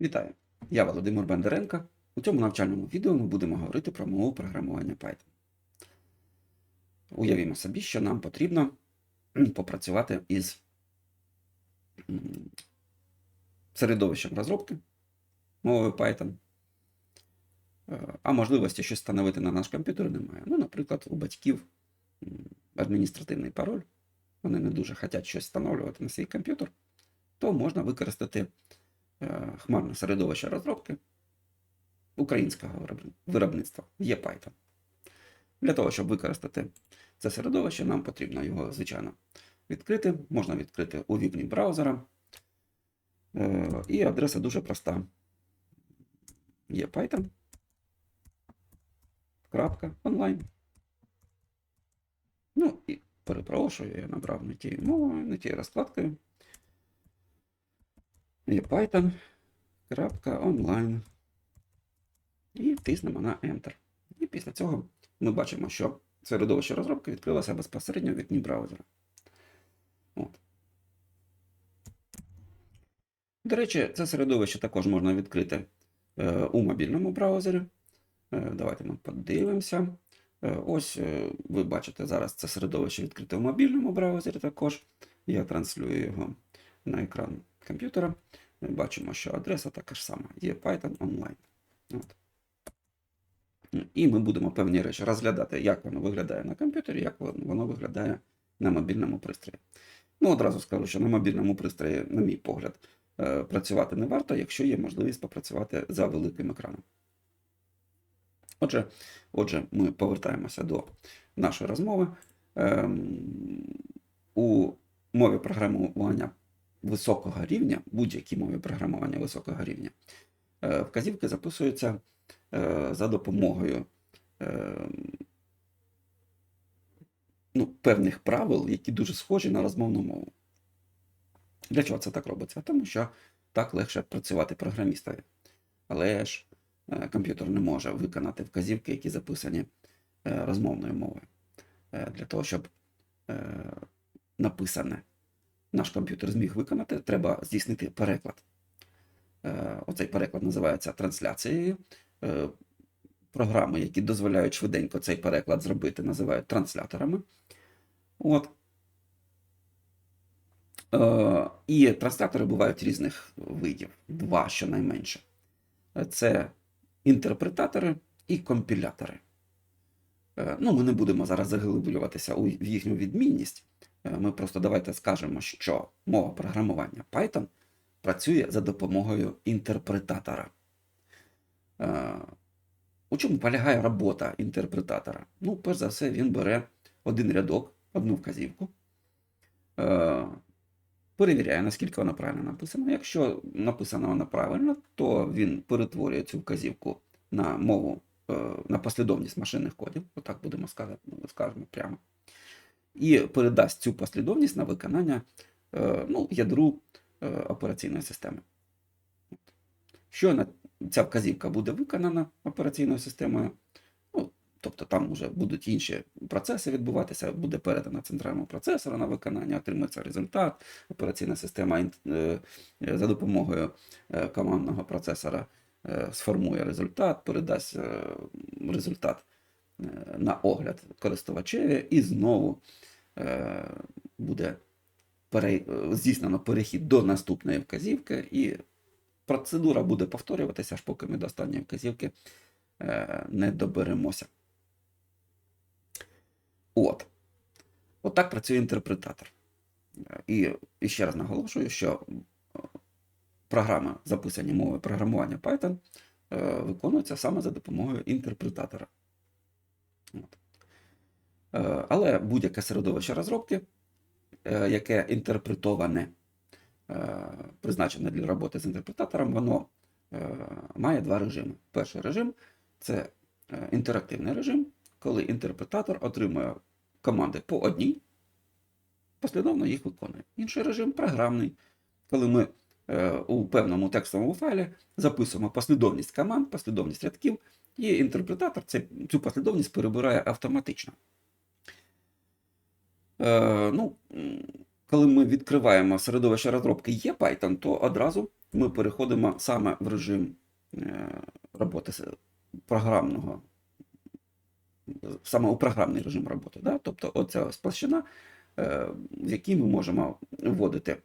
Вітаю! Я Володимир Бондаренко. У цьому навчальному відео ми будемо говорити про мову програмування Python. Уявімо собі, що нам потрібно попрацювати із середовищем розробки мовою Python. Е, А можливості щось встановити на наш комп'ютер немає. Ну, наприклад, у батьків адміністративний пароль. Вони не дуже хочуть щось встановлювати на свій комп'ютер, то можна використати хмарне середовище розробки українського виробництва є Python. Для того, щоб використати це середовище, нам потрібно його, звичайно, відкрити. Можна відкрити у вікні браузера. Е, І адреса дуже проста. Є Python. Крапка онлайн. Ну і перепрошую, я набрав не тією мовою, не тією розкладкою. Є Python. Крапка онлайн. І тиснемо на Enter. І після цього ми бачимо, що середовище розробки відкрилося безпосередньо в вікні браузера. От. До речі, це середовище також можна відкрити е, у мобільному браузері. Е, давайте ми подивимося. Е, ось е, ви бачите зараз це середовище відкрите в мобільному браузері також. Я транслюю його на екран комп'ютера. Ми бачимо, що адреса така ж сама. Є Python Online. От. І ми будемо певні речі розглядати, як воно виглядає на комп'ютері, як воно воно виглядає на мобільному пристрої. Ну, одразу скажу, що на мобільному пристрої, на мій погляд, е, працювати не варто, якщо є можливість попрацювати за великим екраном. Отже, отже, ми повертаємося до нашої розмови. Ем, у мові програмування високого рівня, будь-якій мові програмування високого рівня, е, вказівки записуються е, за допомогою е, ну, певних правил, які дуже схожі на розмовну мову. Для чого це так робиться? Тому що так легше працювати програмістові. Але ж комп'ютер не може виконати вказівки, які записані розмовною мовою. Для того, щоб написане наш комп'ютер зміг виконати, треба здійснити переклад. Е, Оцей переклад називається трансляцією. Е, Програми, які дозволяють швиденько цей переклад зробити, називають трансляторами. От. Е, І транслятори бувають різних видів, два щонайменше. Це інтерпретатори і компілятори. Ну, ми не будемо зараз заглиблюватися в їхню відмінність. Е, Ми просто давайте скажемо, що мова програмування Python працює за допомогою інтерпретатора. Е, У чому полягає робота інтерпретатора? Ну, перш за все, він бере один рядок, одну вказівку, е, перевіряє, наскільки вона правильно написана. Якщо написана вона правильно, то він перетворює цю вказівку на мову, на послідовність машинних кодів, отак будемо сказати, скажемо прямо. І передасть цю послідовність на виконання е, ну, ядру е, операційної системи. Щойно ця вказівка буде виконана операційною системою, ну, тобто там вже будуть інші процеси відбуватися, буде передана центральному процесору на виконання, отримується результат. Операційна система е, за допомогою командного процесора сформує результат, передасть результат на огляд користувачеві, і знову е, буде здійснено перехід до наступної вказівки, і процедура буде повторюватися, аж поки ми до останньої вказівки е, не доберемося. От. От так працює інтерпретатор. І, і ще раз наголошую, що е, програми, записані мовою програмування Python, виконуються саме за допомогою інтерпретатора. Е, Але будь-яке середовище розробки, е, яке інтерпретоване, е, призначене для роботи з інтерпретатором, воно має два режими. Перший режим це інтерактивний режим, коли інтерпретатор отримує команди по одній, послідовно їх виконує. Інший режим програмний, коли ми у певному текстовому файлі записуємо послідовність команд, послідовність рядків, і інтерпретатор це, цю послідовність перебирає автоматично. Е, ну, коли ми відкриваємо середовище розробки є Python, то одразу ми переходимо саме в режим е, роботи програмного, саме у програмний режим роботи. Да? Тобто оця ось площина, е, в якій ми можемо вводити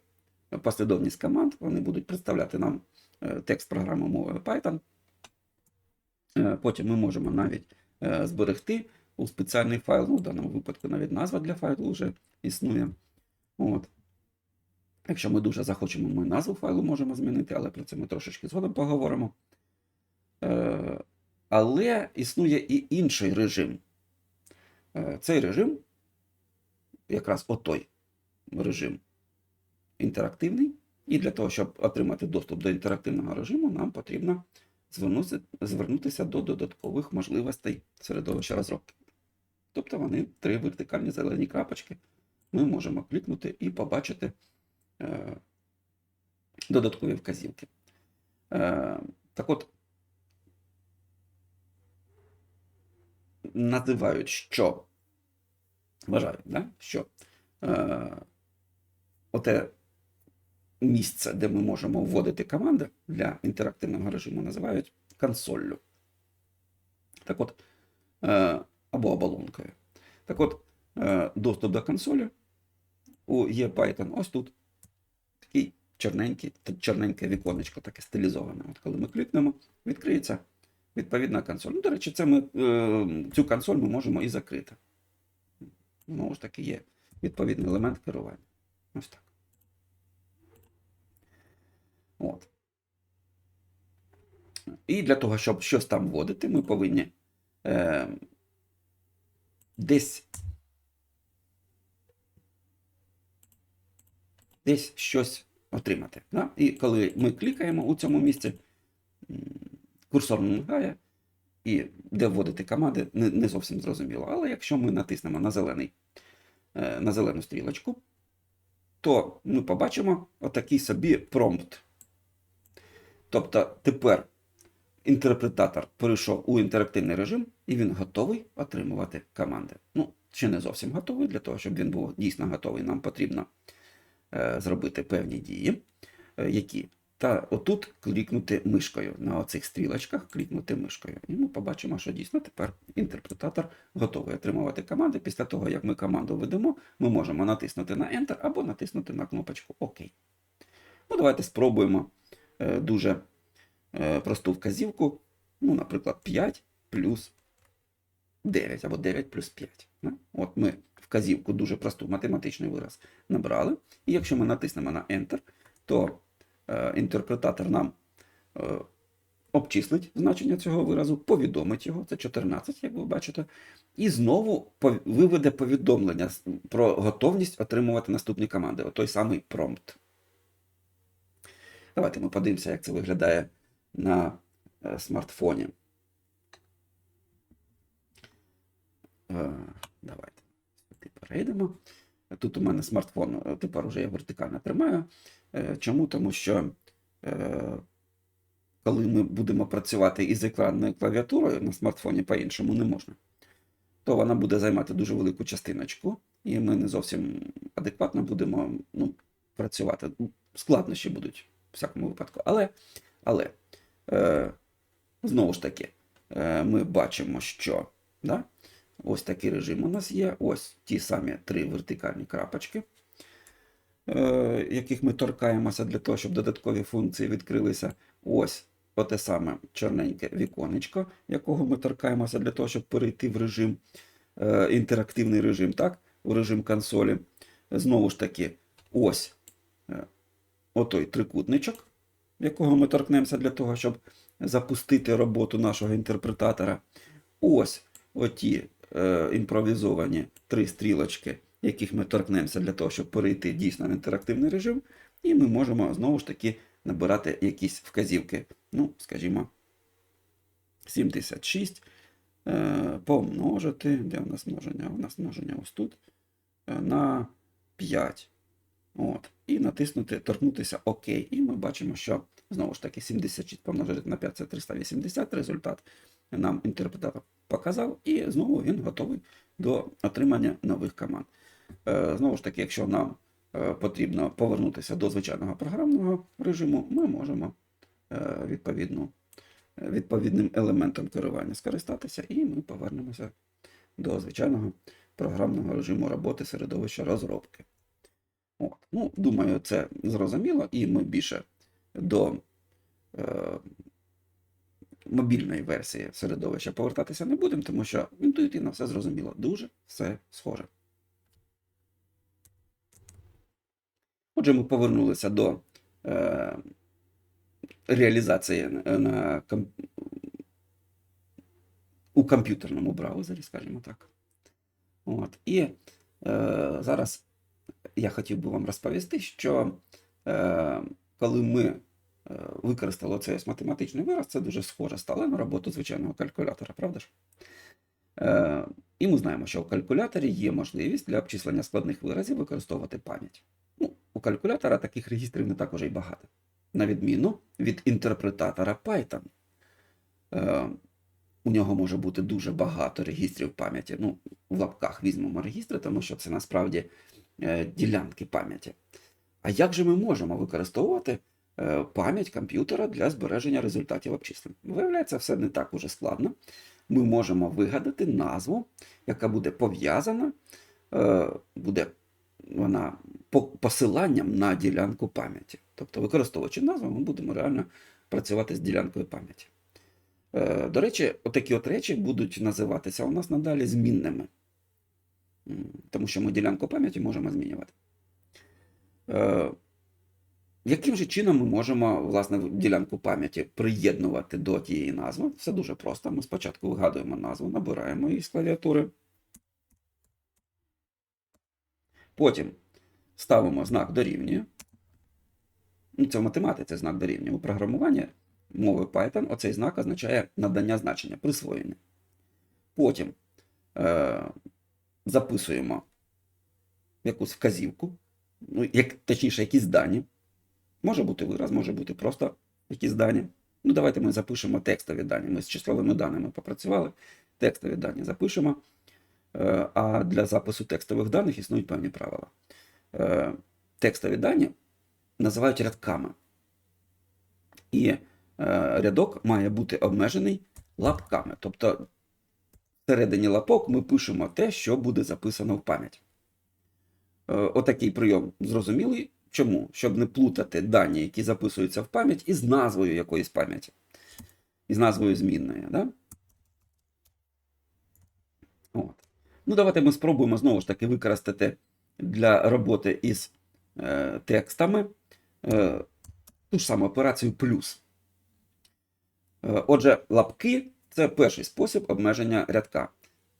послідовність команд, вони будуть представляти нам е, текст програми мовою Python. Е, Потім ми можемо навіть е, зберегти у спеціальний файл. Ну, в даному випадку навіть назва для файлу вже існує. От. Якщо ми дуже захочемо, ми назву файлу можемо змінити, але про це ми трошечки згодом поговоримо. Е, але існує і інший режим. Цей режим, якраз отой режим інтерактивний. І для того, щоб отримати доступ до інтерактивного режиму, нам потрібно звернутися, до додаткових можливостей середовища розробки. Тобто вони три вертикальні зелені крапочки. Ми можемо клікнути і побачити е, додаткові вказівки. Е, так от, називають, що вважають, да? що е, оте місце, де ми можемо вводити команди для інтерактивного режиму, називають консоллю. Так от, е, або оболонкою. Так от, е, доступ до консолі у EPython ось тут. Такий чорненький, чорненьке віконечко, таке стилізоване. От коли ми клікнемо, відкриється відповідна консоль. Ну, до речі, це ми, е, цю консоль ми можемо і закрити. Знову ж таки, є відповідний елемент керування. Ось так. От. І для того, щоб щось там вводити, ми повинні е, десь десь щось отримати. Да? І коли ми клікаємо у цьому місці, курсор мигає, і де вводити команди, не, не зовсім зрозуміло. Але якщо ми натиснемо на, зелений, е, на зелену стрілочку, то ми побачимо отакий собі промпт. Тобто тепер інтерпретатор перейшов у інтерактивний режим, і він готовий отримувати команди. Ну, ще не зовсім готовий. Для того, щоб він був дійсно готовий, нам потрібно е, зробити певні дії, е, які. Та отут клікнути мишкою. На оцих стрілочках клікнути мишкою. І ми побачимо, що дійсно тепер інтерпретатор готовий отримувати команди. Після того, як ми команду ведемо, ми можемо натиснути на Enter або натиснути на кнопочку ОК. Ну, давайте спробуємо дуже е, просту вказівку. Ну, наприклад, 5 плюс 9 або 9 плюс 5. От ми вказівку дуже просту математичний вираз набрали. І якщо ми натиснемо на Enter, то е, інтерпретатор нам е, обчислить значення цього виразу, повідомить його, це 14, як ви бачите, і знову виведе повідомлення про готовність отримувати наступні команди, отой самий промпт. Давайте ми подивимося, як це виглядає на е, смартфоні. Е, Давайте перейдемо. Тут у мене смартфон е, тепер уже я вертикально тримаю. Чому? Тому що коли ми будемо працювати із екранною клавіатурою на смартфоні по-іншому не можна, то вона буде займати дуже велику частиночку, і ми не зовсім адекватно будемо ну, працювати. Складнощі будуть всякому випадку. Але, але е, знову ж таки, е, ми бачимо, що да, ось такий режим у нас є. Ось ті самі три вертикальні крапочки, е, яких ми торкаємося для того, щоб додаткові функції відкрилися. Ось оте саме чорненьке віконечко, якого ми торкаємося для того, щоб перейти в режим, е, інтерактивний режим, так? у режим консолі. Знову ж таки, ось е, отой трикутничок, якого ми торкнемося для того, щоб запустити роботу нашого інтерпретатора. Ось оті е, імпровізовані три стрілочки, яких ми торкнемося для того, щоб перейти дійсно в інтерактивний режим. І ми можемо знову ж таки набирати якісь вказівки. Ну, скажімо, 76 е, помножити. Де у нас множення? У нас множення ось тут. е, На 5. От. І натиснути, торкнутися ОК. І ми бачимо, що знову ж таки 76 помножити на 5 це 380. Результат нам інтерпретатор показав, і знову він готовий до отримання нових команд. Е, Знову ж таки, якщо нам е, потрібно повернутися до звичайного програмного режиму, ми можемо е, відповідну, е, відповідним елементом керування скористатися, і ми повернемося до звичайного програмного режиму роботи середовища розробки. От. Ну, думаю, це зрозуміло, і ми більше до е, мобільної версії середовища повертатися не будемо, тому що інтуїтивно все зрозуміло. Дуже все схоже. Отже, ми повернулися до е, реалізації на, ком- у комп'ютерному браузері, скажімо так. От. І е, зараз я хотів би вам розповісти, що е, коли ми е, використали цей математичний вираз, це дуже схоже стало на роботу звичайного калькулятора, правда ж? Е, і ми знаємо, що у калькуляторі є можливість для обчислення складних виразів використовувати пам'ять. Ну, у калькулятора таких регістрів не так уже й багато. На відміну від інтерпретатора Python. Е, у нього може бути дуже багато регістрів пам'яті. Ну, в лапках візьмемо регістри, тому що це насправді ділянки пам'яті. А як же ми можемо використовувати е, пам'ять комп'ютера для збереження результатів обчислень? Виявляється, все не так уже складно. Ми можемо вигадати назву, яка буде пов'язана, е, буде вона посиланням на ділянку пам'яті. Тобто, використовуючи назву, ми будемо реально працювати з ділянкою пам'яті. Е, До речі, отакі от речі будуть називатися у нас надалі змінними. Тому що ми ділянку пам'яті можемо змінювати. Е, Яким же чином ми можемо власне ділянку пам'яті приєднувати до тієї назви? Все дуже просто. Ми спочатку вигадуємо назву, набираємо її з клавіатури. Потім ставимо знак дорівнює. Ну, Це в математиці знак дорівнює. У програмуванні мови Python оцей знак означає надання значення, присвоєння. Потім е, записуємо якусь вказівку, ну, як, точніше, якісь дані. Може бути вираз, може бути просто якісь дані. Ну, давайте ми запишемо текстові дані. Ми з числовими даними попрацювали. Текстові дані запишемо. Е, А для запису текстових даних існують певні правила. Е, Текстові дані називають рядками. І е, рядок має бути обмежений лапками. Тобто, всередині лапок ми пишемо те, що буде записано в пам'ять. Е, Отакий прийом зрозумілий. Чому? Щоб не плутати дані, які записуються в пам'ять, із назвою якоїсь пам'яті. Із назвою змінної. Да? От. Ну, давайте ми спробуємо знову ж таки використати для роботи із е, текстами е, ту ж саму операцію плюс. Е, отже, лапки це перший спосіб обмеження рядка.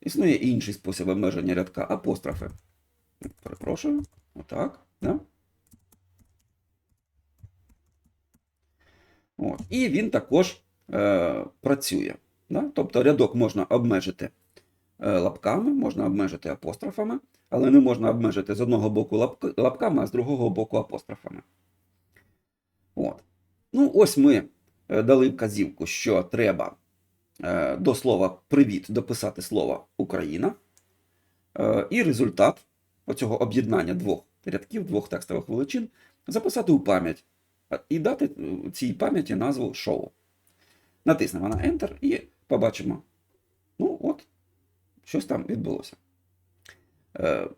Існує інший спосіб обмеження рядка апострофи. Перепрошую. Отак. Да? От. І він також е, працює. Да? Тобто рядок можна обмежити е, лапками, можна обмежити апострофами, але не можна обмежити з одного боку лапки, лапками, а з другого боку апострофами. От. Ну, ось ми е, дали вказівку, що треба до слова привіт дописати слово Україна. Е, і результат оцього об'єднання двох рядків, двох текстових величин записати у пам'ять і дати е, цій пам'яті назву шоу. Натиснемо на Enter і побачимо. Ну, от, щось там відбулося. Е,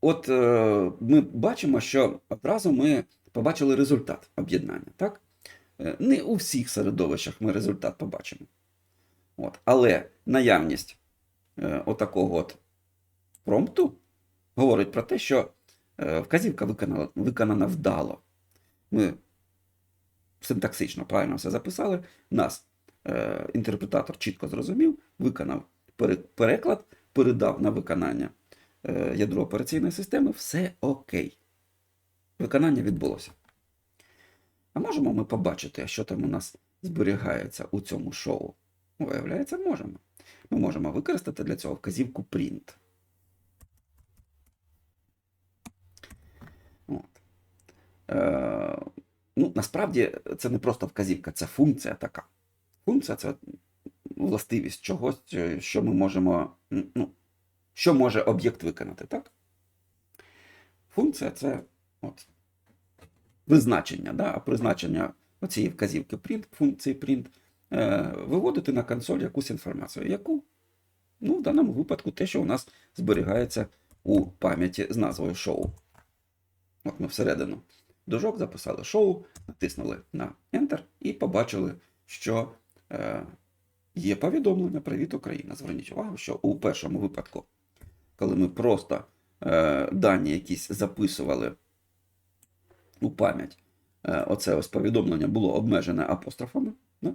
От е, ми бачимо, що одразу ми побачили результат об'єднання. Так? Е, Не у всіх середовищах ми результат побачимо. От. Але наявність е, отакого от промпту говорить про те, що е, вказівка виконана, виконана вдало. Ми синтаксично правильно все записали. Нас е, інтерпретатор чітко зрозумів, виконав переклад, передав на виконання е, ядро операційної системи, все окей. Виконання відбулося. А можемо ми побачити, що там у нас зберігається у цьому шоу? Виявляється, можемо. Ми можемо використати для цього вказівку print. От. Е, ну, насправді це не просто вказівка, це функція така. Функція це властивість чогось, е, що ми можемо. Ну, що може об'єкт виконати, так? функція це от, визначення, да? а призначення оцієї вказівки print, функції print, виводити на консоль якусь інформацію. Яку? Ну, в даному випадку те, що у нас зберігається у пам'яті з назвою шоу. От ми всередину дужок записали шоу, натиснули на Enter і побачили, що е, є повідомлення Привіт Україна. Зверніть увагу, що у першому випадку, коли ми просто е, дані якісь записували у пам'ять, е, оце ось повідомлення було обмежене апострофами. Да?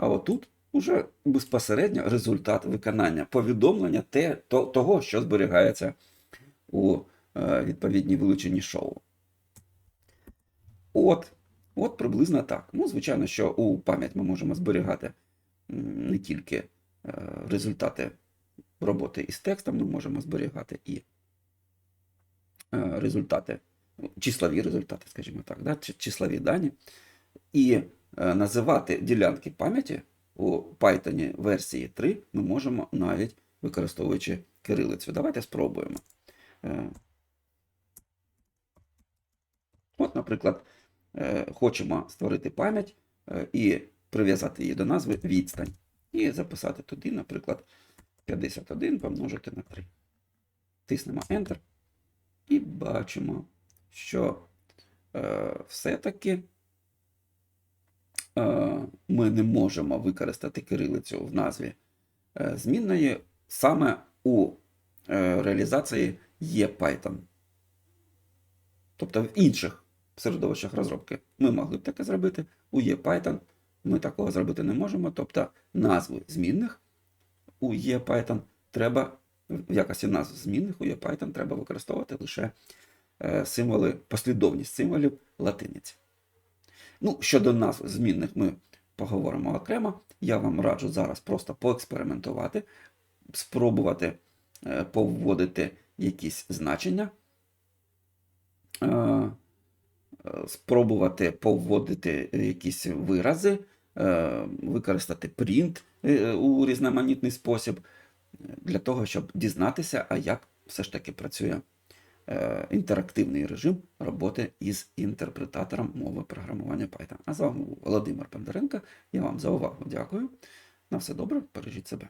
А отут уже безпосередньо результат виконання повідомлення те, то, того, що зберігається у е, відповідній вилученні шоу. От, от приблизно так. Ну, звичайно, що у пам'ять ми можемо зберігати не тільки е, результати роботи із текстом, ми можемо зберігати і е, результати, числові результати, скажімо так, да, числові дані, і називати ділянки пам'яті у Python версії 3 ми можемо навіть використовуючи кирилицю. Давайте спробуємо. Е, От, наприклад, е, хочемо створити пам'ять е, і прив'язати її до назви відстань. І записати туди, наприклад, 51 помножити на 3. Тиснемо Enter. І бачимо, що е, все-таки е, ми не можемо використати кирилицю в назві е, змінної саме у е, реалізації є Python. Тобто в інших середовищах розробки ми могли б таке зробити. У EPython ми такого зробити не можемо. Тобто назви змінних у EPython треба, в якості назв змінних у EPython треба використовувати лише е, символи, послідовність символів латиниці. Ну, щодо назв змінних ми поговоримо окремо. Я вам раджу зараз просто поекспериментувати, спробувати е, повводити якісь значення. Е, е, спробувати повводити якісь вирази, використати принт у різноманітний спосіб, для того, щоб дізнатися, а як все ж таки працює інтерактивний режим роботи із інтерпретатором мови програмування Python. А з вами був Володимир Бондаренко. Я вам за увагу дякую. На все добре, бережіть себе.